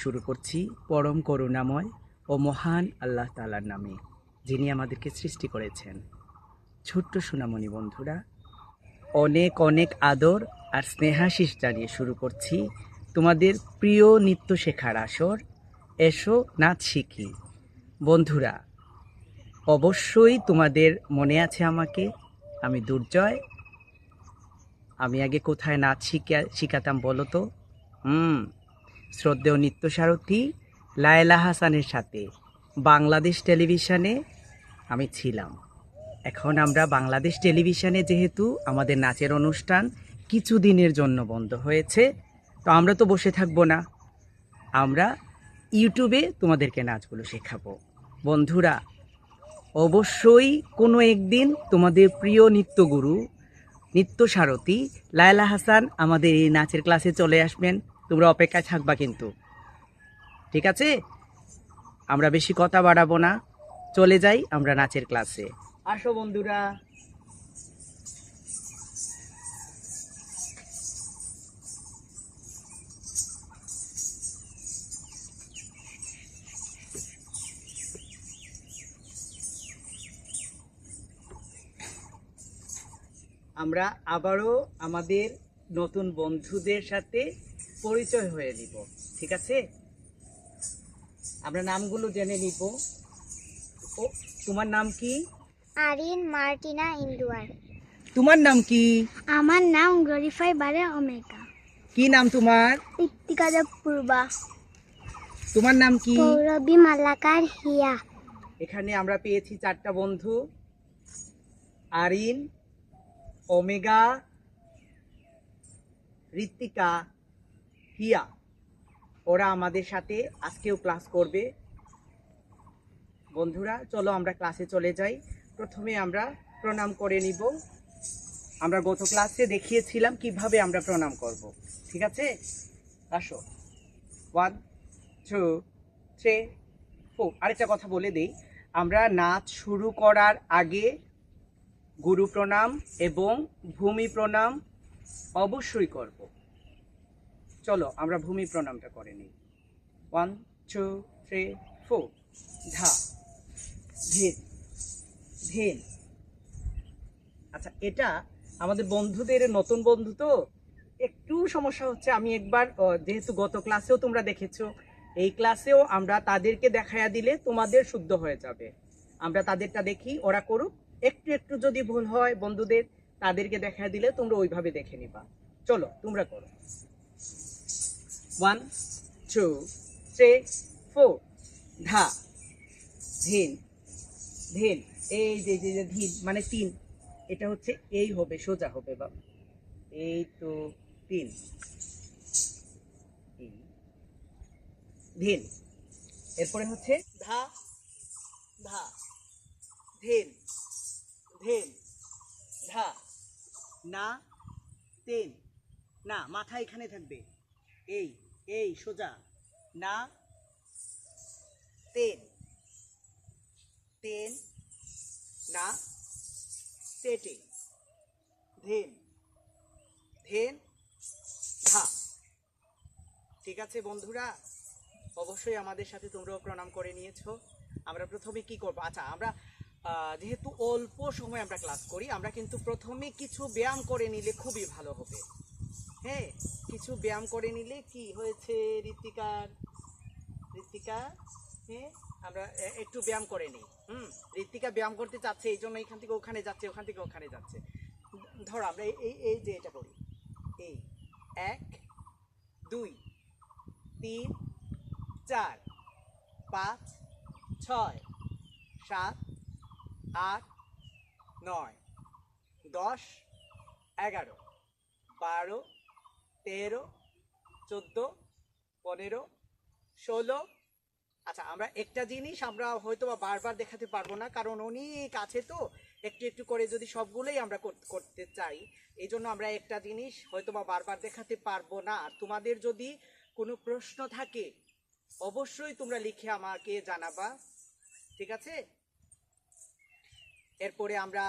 শুরু করছি পরম করুণাময় ও মহান আল্লাহ তালার নামে, যিনি আমাদেরকে সৃষ্টি করেছেন। ছোট্ট সোনামণি বন্ধুরা, অনেক অনেক আদর আর স্নেহাশিস জানিয়ে শুরু করছি তোমাদের প্রিয় নৃত্য শেখার আসর, এসো নাচ শিখি। বন্ধুরা, অবশ্যই তোমাদের মনে আছে আমাকে, আমি দুর্জয়। আমি আগে কোথায় নাচ শিখা শিখাতাম বলো তো? হুম। শ্রদ্ধেয় নৃত্যসারথী লায়লা হাসানের সাথে বাংলাদেশ টেলিভিশনে আমি ছিলাম। এখন আমরা বাংলাদেশ টেলিভিশনে যেহেতু আমাদের নাচের অনুষ্ঠান কিছুদিনের জন্য বন্ধ হয়েছে, তো আমরা তো বসে থাকব না। আমরা ইউটিউবে তোমাদেরকে নাচগুলো শেখাবো। বন্ধুরা, অবশ্যই কোনো একদিন তোমাদের প্রিয় নৃত্যগুরু নৃত্য সারথী লায়লা হাসান আমাদের এই নাচের ক্লাসে চলে আসবেন। তোমরা অপেক্ষায় থাকবা কিন্তু। ঠিক আছে? আমরা বেশি কথা বাড়াবো না। চলে যাই আমরা নাচের ক্লাসে আসো বন্ধুরা। আমরা আবারও আমাদের নতুন বন্ধুদের সাথে পরিচয় হয়ে নিব ঠিক আছে? আমরা নামগুলো জেনে নিব। ও তোমার নাম কি? আরিন মার্টিনা ইন্দুয়ার। তোমার নাম কি? আমার নাম গ্লোরিফাই বারে ওমেগা। কি নাম তোমার? ঋত্বিকা পূর্বা। তোমার নাম কি? পৌরবী মালাকার হিয়া। এখানে আমরা পেয়েছি চারটা বন্ধু। আরিন ওমেগা ঋত্বিকা হিয়া, ওরা আমাদের সাথে আজকেও ক্লাস করবে। বন্ধুরা, চলো আমরা ক্লাসে চলে যাই। প্রথমে আমরা প্রণাম করে নিব। আমরা গত ক্লাসে দেখিয়েছিলাম কীভাবে আমরা প্রণাম করব। ঠিক আছে? আসো। ওয়ান টু থ্রি ফোর আরেকটা কথা বলে দেই। আমরা নাচ শুরু করার আগে গুরু প্রণাম এবং ভূমি প্রণাম অবশ্যই করব। চলো, আমরা ভূমি প্রণামটা করে নিই। ওয়ান টু থ্রি ফোর ধা। ধেন ধেন আচ্ছা এটা আমাদের বন্ধুদের নতুন বন্ধু তো? একটু সমস্যা হচ্ছে, আমি একবার যেহেতু গত ক্লাসেও তোমরা দেখেছ, এই ক্লাসেও আমরা তাদেরকে দেখাইয়া দিলে তোমাদের শুদ্ধ হয়ে যাবে। আমরা তাদেরটা দেখি, ওরা করুক। একটু একটু যদি ভুল হয় বন্ধুদের, তাদেরকে দেখা দিলে তোমরা ওইভাবে দেখে নিবা। চলো, তোমরা করো। ওয়ান টু থ্রি ফোর ধা ধিন। ধিন। এই যে যে যে, ধিন মানে তিন। এটা হচ্ছে, এই হবে, সোজা হবে, বাবা। এই তো তিন। ধিন। এরপরে হচ্ছে ধা ধা ধেন। ধেন। ধা না। তেন। না, মাথা এখানে থাকবে। এই। এই, সোজা। না, তেন। তেন, না, তেটে। ধেন। ধেন, ধা। ঠিক আছে, বন্ধুরা? অবশ্যই আমাদের সাথে তোমরাও প্রণাম করে নিয়েছো। আমরা প্রথমে কি করব? আচ্ছা আমরা যেহেতু অল্প সময় আমরা ক্লাস করি, আমরা কিন্তু প্রথমে কিছু ব্যায়াম করে নিলে খুবই ভালো হবে। হ্যাঁ কিছু ব্যায়াম করে নিলে কি হয়েছে ঋতিকার ঋতিকা হ্যাঁ আমরা একটু ব্যায়াম করে নিই। হুম ঋতিকা ব্যায়াম করতে চাচ্ছে, এই জন্য এখান থেকে ওখানে যাচ্ছে, ওখান থেকে ওখানে যাচ্ছে। ধরো আমরা এই- এই যে এটা করি। এই, এক, দুই, তিন, চার, পাঁচ, ছয়, সাত, আট, নয়, দশ, এগারো, বারো তেরো, চোদ্দ, পনেরো, ষোলো। আচ্ছা আমরা একটা জিনিস আমরা হয়তো বা বারবার দেখাতে পারব না, কারণ অনেক আছে তো। একটু একটু করে যদি সবগুলোই আমরা করতে চাই, এই জন্য আমরা একটা জিনিস হয়তো বা বারবার দেখাতে পারব না। তোমাদের যদি কোনো প্রশ্ন থাকে, অবশ্যই তোমরা লিখে আমাকে জানাবা, ঠিক আছে? এরপরে আমরা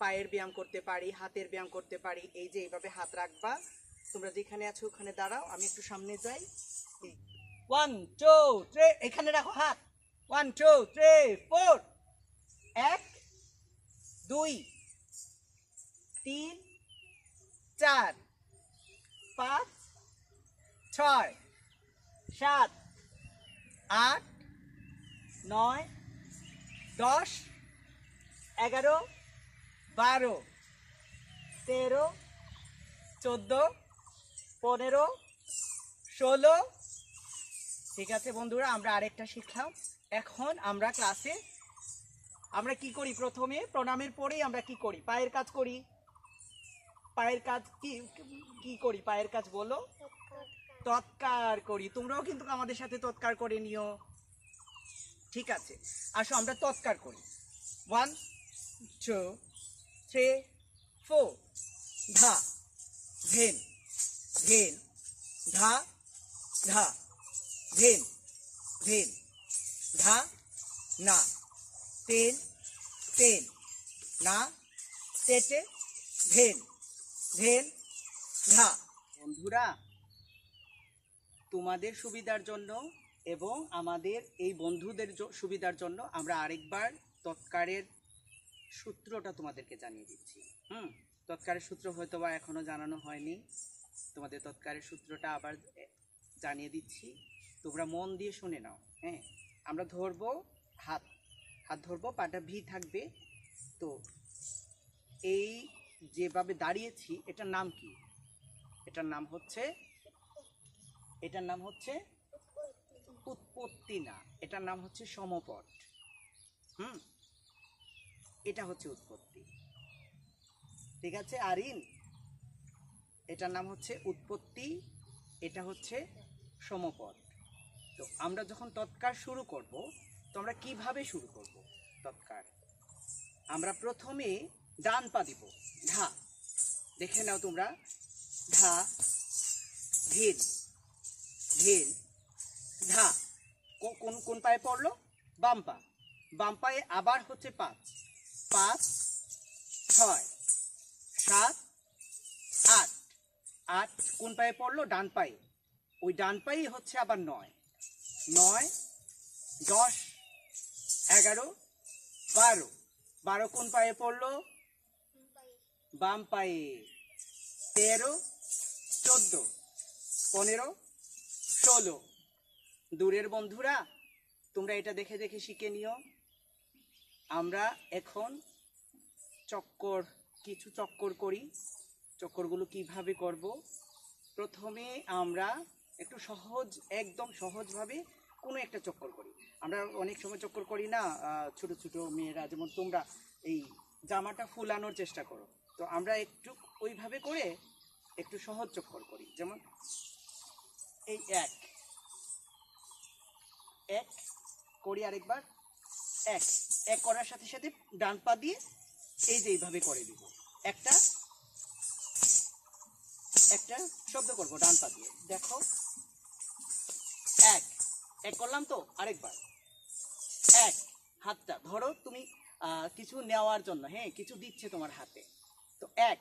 পায়ের ব্যায়াম করতে পারি, হাতের ব্যায়াম করতে পারি, এই যে এইভাবে হাত রাখবা। তোমরা যেখানে আছো, ওখানে দাঁড়াও, আমি একটু সামনে যাই। ওয়ান টু থ্রি এখানে রাখো হাত। ওয়ান টু থ্রি ফোর এক, দুই, তিন, চার, পাঁচ, ছয়, সাত, আট, নয়, দশ, এগারো, বারো, তেরো, চোদ্দ পনেরো, ষোলো। ঠিক আছে বন্ধুরা, আমরা আরেকটা শিখলাম। এখন আমরা ক্লাসে আমরা কি করি প্রথমে? প্রণামের পরেই আমরা কি করি? পায়ের কাজ করি। পায়ের কাজ কি কি করি? পায়ের কাজ বলো। তৎকার করি। তোমরাও কিন্তু আমাদের সাথে তৎকার করে নিও। ঠিক আছে। আসো, আমরা তৎকার করি। ওয়ান টু থ্রি ফোর ধা ধেন ধেন ধা ধা ধেন ধেন ধা, না তেন তেন না তেটে ধেন ধেন ধা। বন্ধুরা, তোমাদের সুবিধার জন্য এবং আমাদের এই বন্ধুদের সুবিধার জন্য আমরা আরেকবার তৎকারের সূত্রটা তোমাদেরকে জানিয়ে দিচ্ছি। হুম, তৎকারের সূত্র হয়তো বা এখনও জানানো হয়নি। তোমাদের তৎকারের সূত্রটা আবার জানিয়ে দিচ্ছি। তোমরা মন দিয়ে শুনে নাও হ্যাঁ? আমরা ধরবো হাত হাত ধরবো, পাটা ভি থাকবে। তো এই যেভাবে দাঁড়িয়েছি, এটার নাম কি? এটার নাম হচ্ছে, এটার নাম হচ্ছে উৎপত্তি না এটার নাম হচ্ছে সমপট, হুম? এটা হচ্ছে উৎপত্তি। ঠিক আছে, আরিন? এটার নাম হচ্ছে উৎপত্তি, এটা হচ্ছে সমপদ তো আমরা যখন তৎকার শুরু করব, তো আমরা কীভাবে শুরু করব তৎকার? আমরা প্রথমে ডান পা দিব ধা দেখে নাও তোমরা ধা ধীর ধীর ধা কোন কোন পায়ে পড়ল? বাম পা। বাম পায়ে আবার হচ্ছে পাঁচ পাঁচ, ছয়, সাত আট কোন পায়ে পড়ল? ডান পায়ে। ওই ডান পায়ে হচ্ছে আবার নয়। নয়, দশ, এগারো, বারো। বারো কোন পায়ে পড়ল? বাম পায়ে। তেরো, চোদ্দ, পনেরো, ষোলো। দূরের বন্ধুরা, তোমরা এটা দেখে দেখে শিখে নিও। আমরা এখন চক্কর, কিছু চক্কর করি। চক্করগুলো কীভাবে করব? প্রথমে আমরা একটু সহজ, একদম সহজভাবে কোনো একটা চক্কর করি। আমরা অনেক সময় চক্কর করি না ছোট ছোট মেয়েরা, যেমন তোমরা এই জামাটা ফুলানোর চেষ্টা করো। তো আমরা একটু ওইভাবে করে একটু সহজ চক্কর করি। যেমন এই এক এক করি আরেকবার, এক এক করার সাথে সাথে ডান পা দিয়ে এই যে এইভাবে করে দিব। একটা একটা শব্দ করব, ডান পা দিয়ে। দেখো। এক। এক করলাম তো আরেকবার। এক। হাতটা ধরো, তুমি কিছু নেওয়ার জন্য হ্যাঁ কিছু দিচ্ছে তোমার হাতে। তো এক।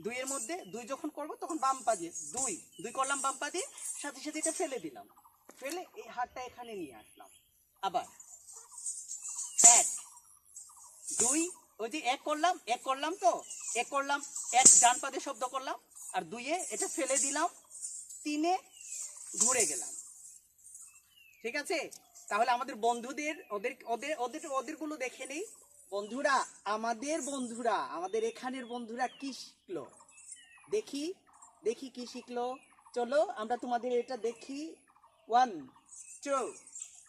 দুইয়ের মধ্যে, দুই যখন করব, তখন বাম পা দিয়ে, দুই। দুই করলাম বাম পা দিয়ে, সাথে সাথে এটা ফেলে দিলাম। ফেলে এই হাতটা এখানে নিয়ে আসলাম। আবার। এক। দুই। ওই যে এক করলাম এক করলাম তো? এক করলাম, এক ডান পাতে শব্দ করলাম। আর দুইয়ে এটা ফেলে দিলাম, তিনে ঘুরে গেলাম। ঠিক আছে? তাহলে আমাদের বন্ধুদের, ওদের ওদের ওদের, ওদেরগুলো দেখে নেই। বন্ধুরা, আমাদের বন্ধুরা, আমাদের এখানের বন্ধুরা কি শিখলো? দেখি দেখি কি শিখলো। চলো, আমরা তোমাদের এটা দেখি। ওয়ান টু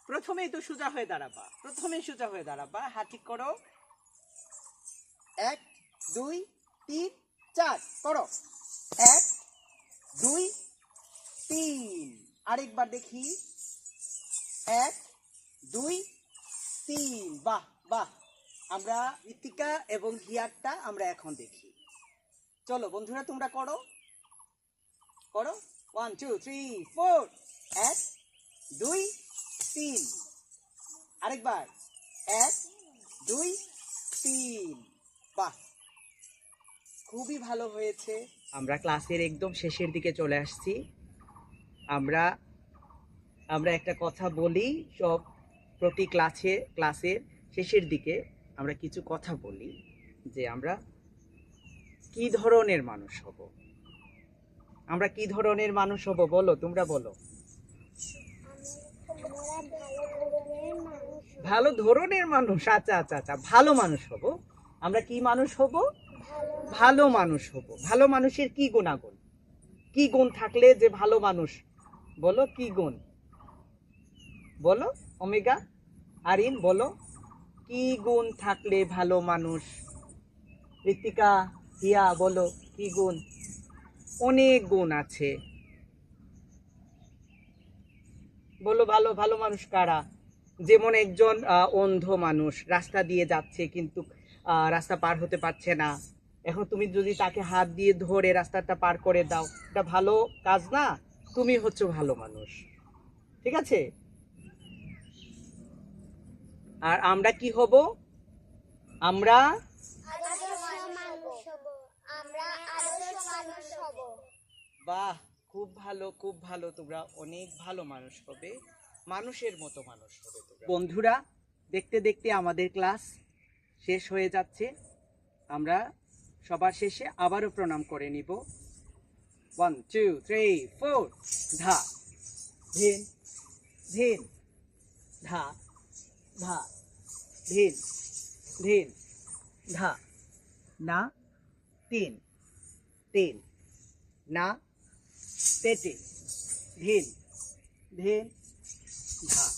প্রথমেই তো সোজা হয়ে দাঁড়াবা। প্রথমেই সোজা হয়ে দাঁড়াবা। ঠিক করো। এক, দুই, তিন, চার, করো। এক, দুই, তিন। আরেকবার দেখি। এক, দুই, তিন। বাহ বাহ। আমরা ইতিকা এবং হিয়ারটা আমরা এখন দেখি। চলো বন্ধুরা, তোমরা করো। করো। ওয়ান টু থ্রি ফোর এক, দুই, তিন। আরেকবার। এক, দুই, তিন। বাহ। খুবই ভালো হয়েছে। আমরা ক্লাসের একদম শেষের দিকে চলে আসছি। আমরা আমরা একটা কথা বলি সব প্রতি ক্লাসে, ক্লাসের শেষের দিকে আমরা কিছু কথা বলি যে আমরা কি ধরনের মানুষ হব? আমরা কি ধরনের মানুষ হব বলো, তোমরা বলো। ভালো ধরনের মানুষ আচ্ছা আচ্ছা আচ্ছা ভালো মানুষ হব। আমরা কি মানুষ হব? ভালো মানুষ হব। ভালো মানুষের কি গুণাগুণ? কি গুণ থাকলে যে ভালো মানুষ? বলো কি গুণ? বলো অমেগা আরিন, বলো। কি গুণ থাকলে ভালো মানুষ? ঋতিকা, হিয়া, বলো, কি গুণ? অনেক গুণ আছে। বলো, ভালো ভালো মানুষ কারা? যেমন একজন অন্ধ মানুষ। রাস্তা দিয়ে যাচ্ছে কিন্তু রাস্তা পার হতে পারছে না। এখন তুমি যদি তাকে হাত দিয়ে ধরে রাস্তাটা পার করে দাও, এটা ভালো কাজ না? তুমি হচ্ছে ভালো মানুষ। ঠিক আছে? আর আমরা কি হব? আমরা বাহ, খুব ভালো খুব ভালো। তোমরা অনেক ভালো মানুষ হবে। মানুষের মতো মানুষ হবে বন্ধুরা, দেখতে দেখতে আমাদের ক্লাস শেষ হয়ে যাচ্ছে। আমরা সবার শেষে আবারও প্রণাম করে নিব। ওয়ান টু থ্রি ফোর ধা। ধিন। ধিন। ধা। ধা। ধিন। ধিন। ধা। না। তিন। তিন। না। তেটে ধিন। ধিন। ধা।